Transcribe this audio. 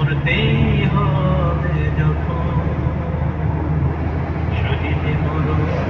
মরতেই হবে যখন শহীদ মরো